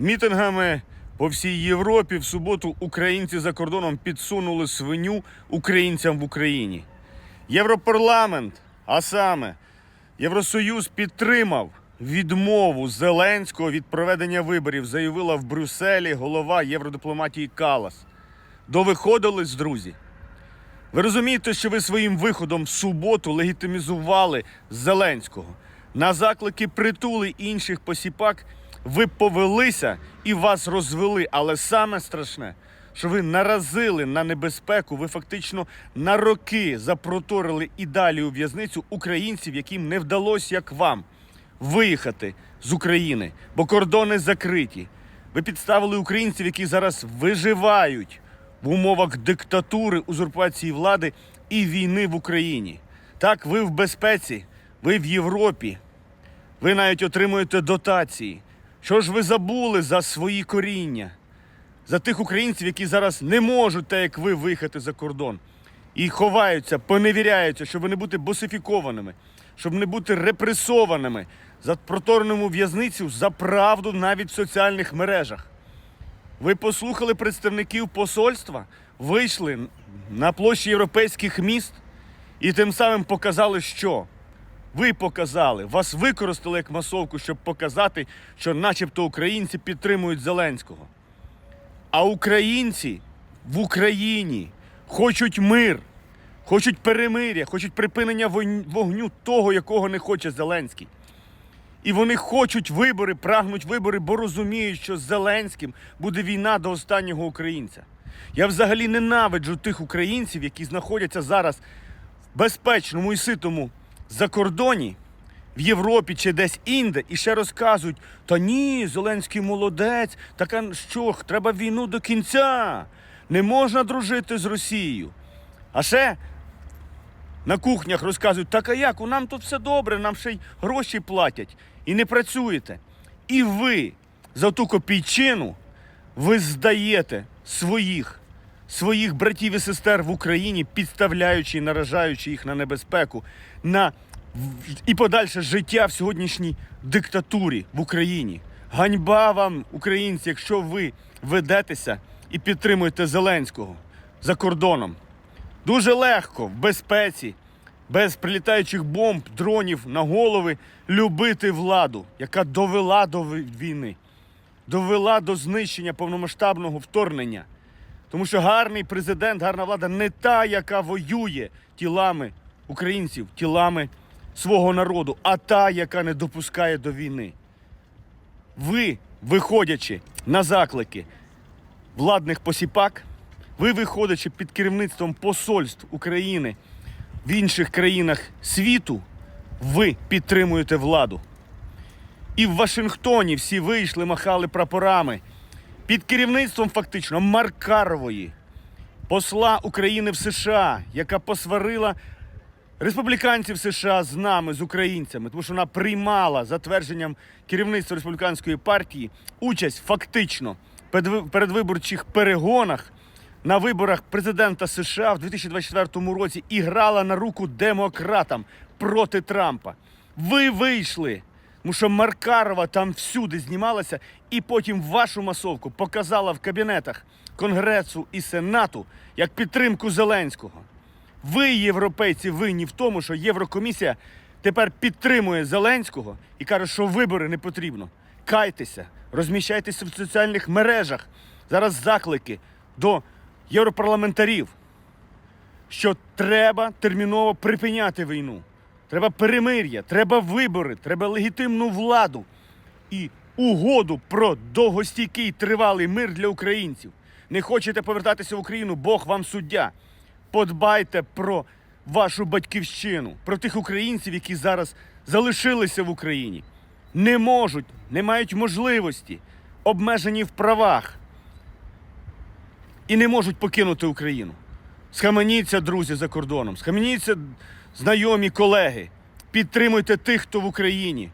Мітингами по всій Європі в суботу українці за кордоном підсунули свиню українцям в Україні. Європарламент, а саме Євросоюз підтримав відмову Зеленського від проведення виборів, заявила в Брюсселі голова євродипломатії Калас. Довиходились, друзі. Ви розумієте, що ви своїм виходом в суботу легітимізували Зеленського. На заклики притули інших посіпак ви повелися і вас розвели. Але саме страшне, що ви наразили на небезпеку, ви фактично на роки запроторили і далі у в'язницю українців, яким не вдалося, як вам, виїхати з України, бо кордони закриті. Ви підставили українців, які зараз виживають в умовах диктатури, узурпації влади і війни в Україні. Так, ви в безпеці, ви в Європі, ви навіть отримуєте дотації. Що ж ви забули за свої коріння? За тих українців, які зараз не можуть, так як ви, виїхати за кордон. І ховаються, поневіряються, щоб не бути босифікованими, щоб не бути репресованими, запротореному в'язницю за правду навіть в соціальних мережах. Ви послухали представників посольства, вийшли на площі європейських міст і тим самим показали, що ви показали, вас використали як масовку, щоб показати, що начебто українці підтримують Зеленського. А українці в Україні хочуть мир, хочуть перемиря, хочуть припинення вогню того, якого не хоче Зеленський. І вони хочуть вибори, прагнуть вибори, бо розуміють, що з Зеленським буде війна до останнього українця. Я взагалі ненавиджу тих українців, які знаходяться зараз в безпечному і ситому закордоні, в Європі чи десь інде, і ще розказують: та ні, Зеленський молодець, така що, треба війну до кінця. Не можна дружити з Росією. А ще на кухнях розказують, так а як, у нам тут все добре, нам ще й гроші платять і не працюєте. І ви за ту копійчину ви здаєте своїх, своїх братів і сестер в Україні, підставляючи і наражаючи їх на небезпеку, на і подальше життя в сьогоднішній диктатурі в Україні. Ганьба вам, українці, якщо ви ведетеся і підтримуєте Зеленського за кордоном. Дуже легко, в безпеці, без прилітаючих бомб, дронів на голови любити владу, яка довела до війни, довела до знищення повномасштабного вторгнення. Тому що гарний президент, гарна влада не та, яка воює тілами українців, тілами свого народу, а та, яка не допускає до війни. Ви, виходячи на заклики владних посіпак, ви, виходячи під керівництвом посольств України в інших країнах світу, ви підтримуєте владу. І в Вашингтоні всі вийшли, махали прапорами під керівництвом фактично Маркарової, посла України в США, яка посварила республіканців США з нами, з українцями, тому що вона приймала затвердженням керівництва республіканської партії участь фактично в передвиборчих перегонах на виборах президента США в 2024 році і грала на руку демократам проти Трампа. Ви вийшли. Тому що Маркарова там всюди знімалася, і потім вашу масовку показала в кабінетах Конгресу і Сенату як підтримку Зеленського. Ви, європейці, винні в тому, що Єврокомісія тепер підтримує Зеленського і каже, що вибори не потрібно. Кайтеся, розміщайтеся в соціальних мережах. Зараз заклики до європарламентарів, що треба терміново припиняти війну. Треба перемир'я, треба вибори, треба легітимну владу і угоду про довгостійкий тривалий мир для українців. Не хочете повертатися в Україну, Бог вам суддя. Подбайте про вашу батьківщину, про тих українців, які зараз залишилися в Україні. Не можуть, не мають можливості, обмежені в правах і не можуть покинути Україну. Схаменіться, друзі, за кордоном, схаменіться, знайомі колеги. Підтримуйте тих, хто в Україні.